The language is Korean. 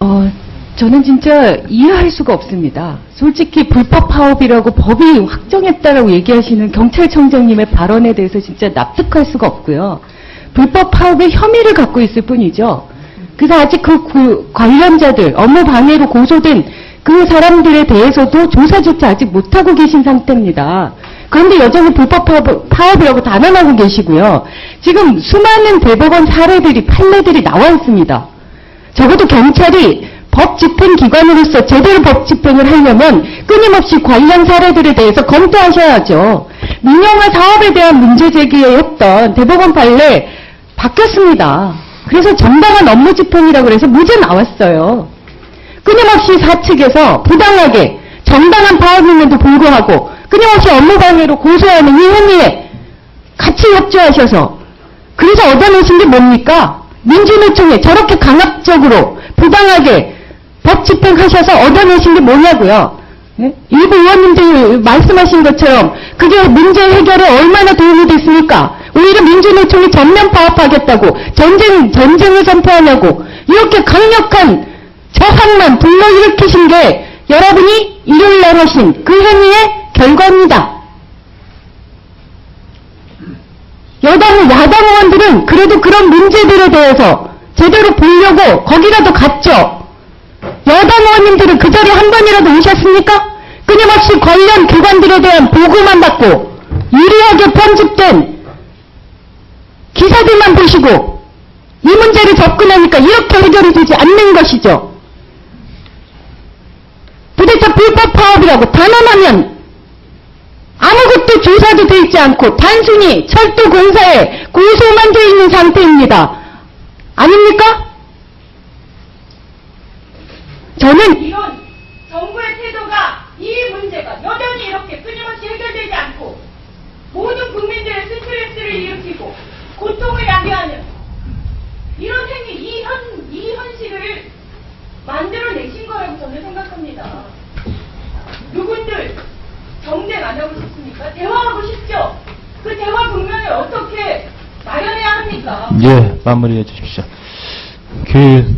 어, 저는 진짜 이해할 수가 없습니다. 솔직히 불법 파업이라고 법이 확정했다라고 얘기하시는 경찰청장님의 발언에 대해서 진짜 납득할 수가 없고요. 불법 파업의 혐의를 갖고 있을 뿐이죠. 그래서 아직 그 구- 관련자들, 업무 방해로 고소된 그 사람들에 대해서도 조사조차 아직 못하고 계신 상태입니다. 그런데 여전히 불법 파업, 파업이라고 단언하고 계시고요. 지금 수많은 대법원 사례들이, 판례들이 나와 있습니다. 적어도 경찰이 법 집행 기관으로서 제대로 법 집행을 하려면 끊임없이 관련 사례들에 대해서 검토하셔야죠. 민영화 사업에 대한 문제 제기했던 대법원 판례 바뀌었습니다. 그래서 정당한 업무 집행이라고 해서 무죄 나왔어요. 끊임없이 사측에서 부당하게 정당한 파업임에도 불구하고 끊임없이 업무 방해로 고소하는 이 혐의에 같이 협조하셔서 그래서 얻어내신 게 뭡니까? 민주노총에 저렇게 강압적으로 부당하게 법 집행하셔서 얻어내신 게 뭐냐고요? 예? 일부 의원님들 말씀하신 것처럼 그게 문제 해결에 얼마나 도움이 됐습니까? 오히려 민주노총이 전면 파업하겠다고 전쟁, 전쟁을 선포하냐고 이렇게 강력한 저항만 불러일으키신 게 여러분이 일요일날 하신 그 행위의 결과입니다. 여당, 야당 의원들은 그래도 그런 문제들에 대해서 제대로 보려고 거기라도 갔죠. 여당 의원님들은 그 자리에 한 번이라도 오셨습니까? 끊임없이 관련 기관들에 대한 보고만 받고 유리하게 편집된 기사들만 보시고 이 문제를 접근하니까 이렇게 해결이 되지 않는 것이죠. 도대체 불법 파업이라고 단언하면 아무것도 조사도 돼 있지 않고 단순히 철도 공사에 고소만 돼 있는 상태입니다. 아닙니까? 저는 이런 정부의 태도가 이 문제가 여전히 이렇게 끊임없이 해결되지 않고 모든 국민들의 스트레스를 일으키고 고통을 야기하는 이런 행위, 이, 현, 이 현실을 만들어내신 거라고 저는 생각합니다. 누군들 정쟁 안 하고 싶습니까? 대화하고 싶죠? 그 대화 국면을 어떻게 마련해야 합니까? 예, 마무리해 주십시오. 그